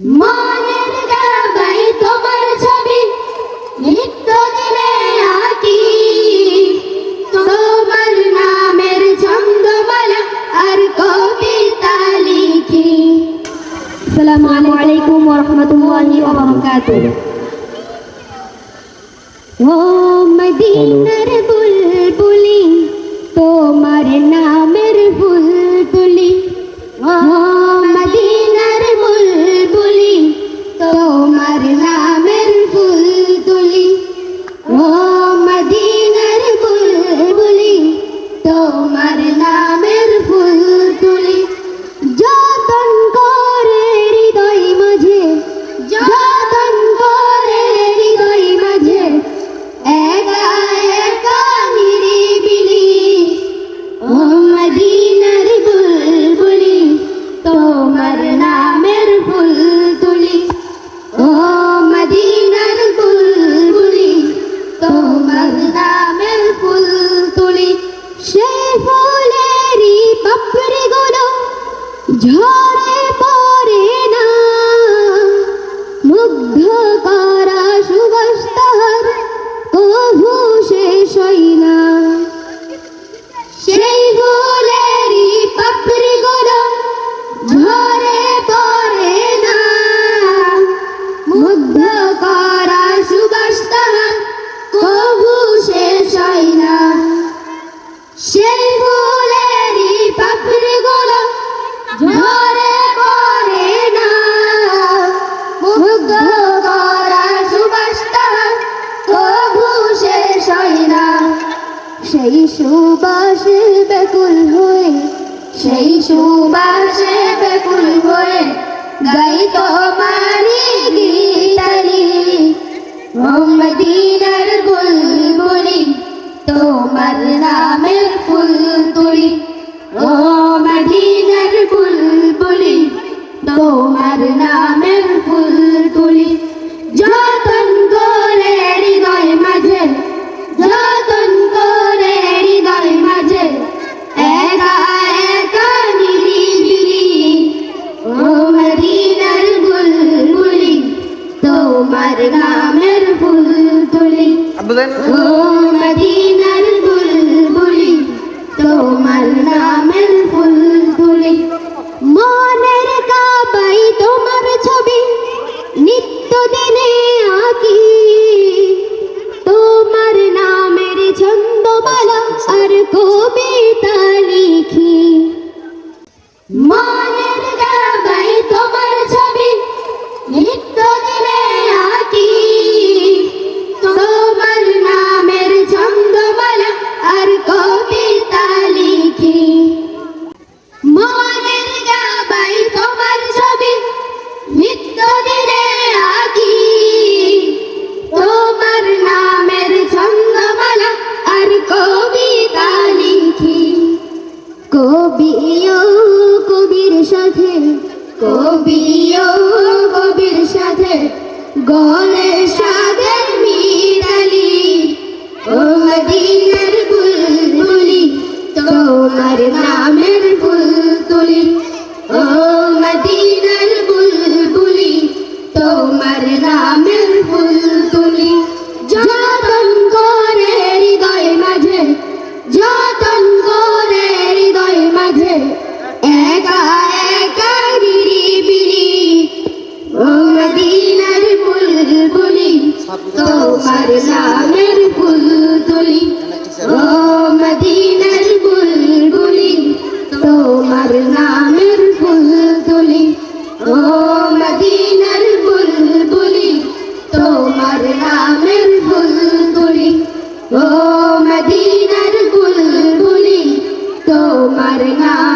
মনের গাবাই তোমার ছবি নিত্য দিনে আঁকি। তোমার নামের ছন্দমালা আর কবিতা লিখি। আসসালামু আলাইকুম ওয়া রাহমাতুল্লাহি ওয়া বারাকাতুহু ও মদিনা Whoa! সুবাসে ব্যাকুল হয়ে সেই সুবাসে ব্যাকুল হয়ে গাই তোমারি গীতালি। মোহাম্মদিনার বুলবুলি তোমার নাম আমার বুলবুলি ও মদিনার বুলবুলি তোমার নামের বুলবুলি মনের কাবাই তোমার ছবি নিত্য দিনে আঁকি তোমার নামের ছন্দমালা আর কবি কবিও কবির সাথে গলে সাদের মিলালি ও হাদি marna